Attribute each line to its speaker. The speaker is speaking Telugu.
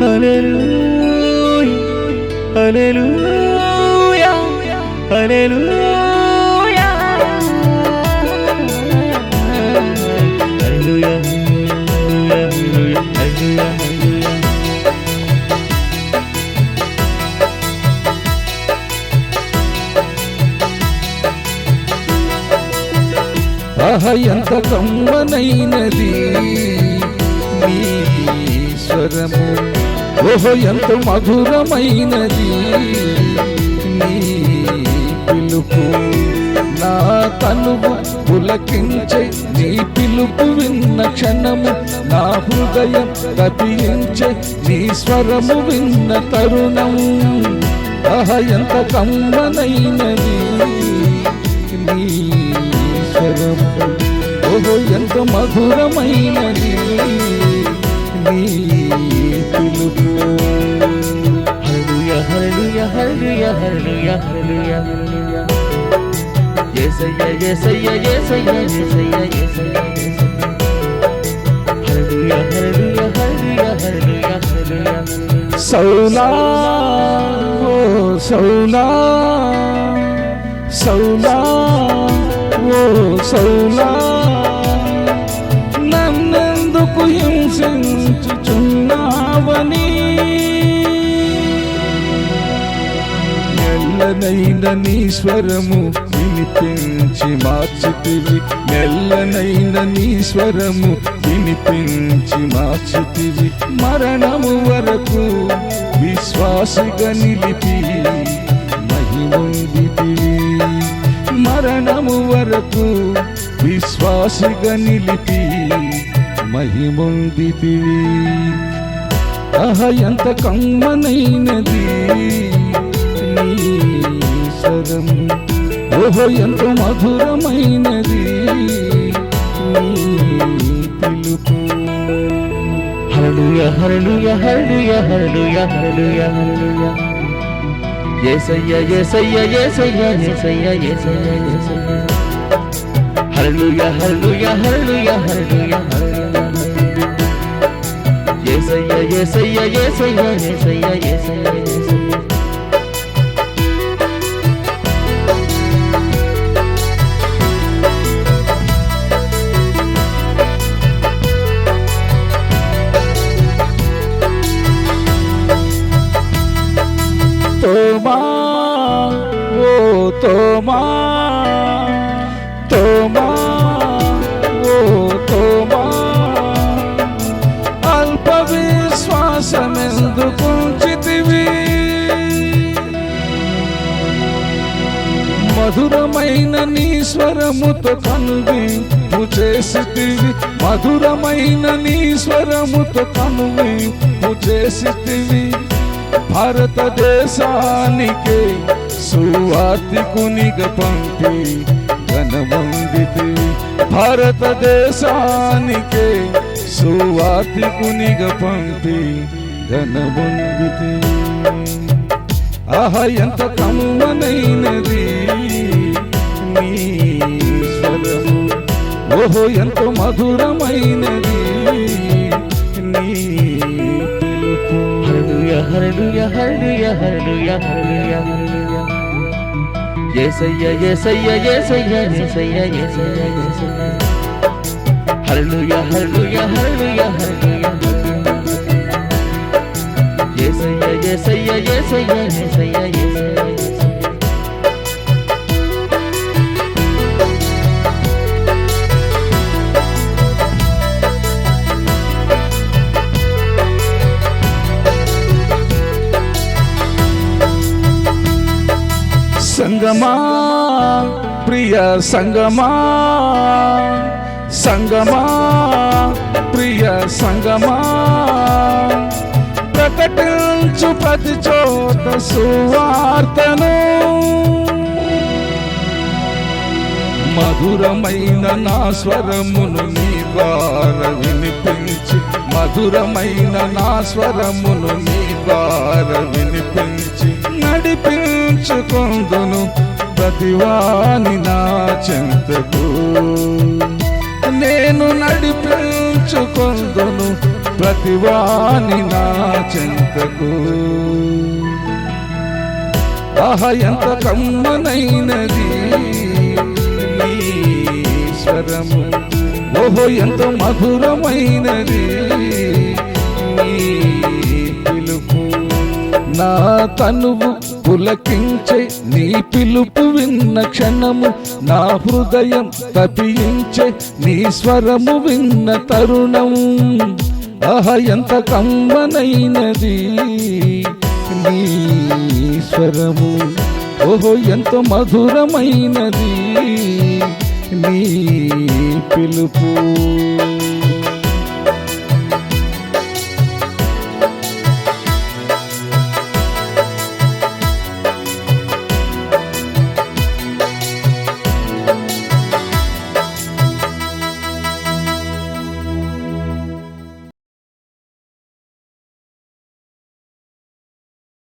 Speaker 1: హల్లెలూయా హల్లెలూయా హల్లెలూయా హల్లెలూయా హల్లెలూయా. హల్లెలూయా
Speaker 2: ఆహ ఎంత కమ్మనైనది. నీ స్వరము ఓహో ఎంత మధురమైనది. నీ పిలుపు నా తనువు పులకించే నీ పిలుపు విన్న క్షణము నా హృదయం కపియించే నీ స్వరము విన్న తరుణము. అహ ఎంత కమ్మనైనది. నీ స్వరము ఓహో ఎంత మధురమైనది.
Speaker 1: యేసయ్య యేసయ్య యేసయ్య యేసయ్య హల్లెలూయా హల్లెలూయా హల్లెలూయా హల్లెలూయా
Speaker 2: సౌలా ఓ సౌలా సౌలా ఓ సౌలా నన్నెందుకు హింసించుచున్నావని నెల్లనైన నీ స్వరము వినిపించి మార్చితివి. నెల్లనైన నీ స్వరము వినిపించి మార్చితివి. మరణము వరకు విశ్వాసిగా నిలిపి మహిమందితివి మరణము వరకు విశ్వాసిగా నిలిపి మహిమందితివి అహ ఎంత కమ్మనైనది. నీ స్వరం ఓహో ఎంతో మధురమైనది. పిలుపు.
Speaker 1: హల్లెలూయా హల్లెలూయా హల్లెలూయా హల్లెలూయా హల్లెలూయా హల్లెలూయా. యేసయ్య యేసయ్య యేసయ్య యేసయ్య యేసయ్య యేసయ్య
Speaker 2: మధురమైన నీ స్వరముతో కనువింపు చేసితివి. మధురమైన నీ స్వరముతో కనువింపు చేసితివి. భారతదేశానికి సువార్తికునిగా పంపి ఘనమందితివి. భారతదేశానికి సువార్తికునిగా పంపి ఘనమందితివి. ఆహా ఎంత కమ్మనైనది నీ స్వరము. ఓహో ఎంత మధురమైనది నీ పిలుపు.
Speaker 1: హల్లెలూయా హల్లెలూయా హల్లెలూయా హల్లెలూయా హల్లెలూయా హల్లెలూయా. యేసయ్య యేసయ్య యేసయ్య యేసయ్య యేసయ్య యేసయ్య ஏசையா ஏசையா ஏசையா ஏசையா சங்கமா பிரிய சங்கமா சங்கமா பிரிய
Speaker 2: சங்கமா. பிரகட்டு సంగమా ప్రతి చోట సువార్తను. మధురమైన నా స్వరమును నీ ద్వారా వినిపించి మధురమైన నా స్వరమును నీ ద్వారా వినిపించి నడిపించుకుందును ప్రతివాని నా చెంతకు. నేను నడిపించుకుందును ప్రతివాని నా చెంతకు. ఆహా ఎంత కమ్మనైనది స్వరము. ఓహో ఎంత మధురమైనది పిలుపు. నా తనువు పులకించే నీ పిలుపు విన్న క్షణము. నా హృదయం తపించే నీ స్వరము విన్న తరుణం. ఆహ ఎంత కమ్మనైనది నీ స్వరము ఓహో ఎంత మధురమైనది. నీ పిలుపు.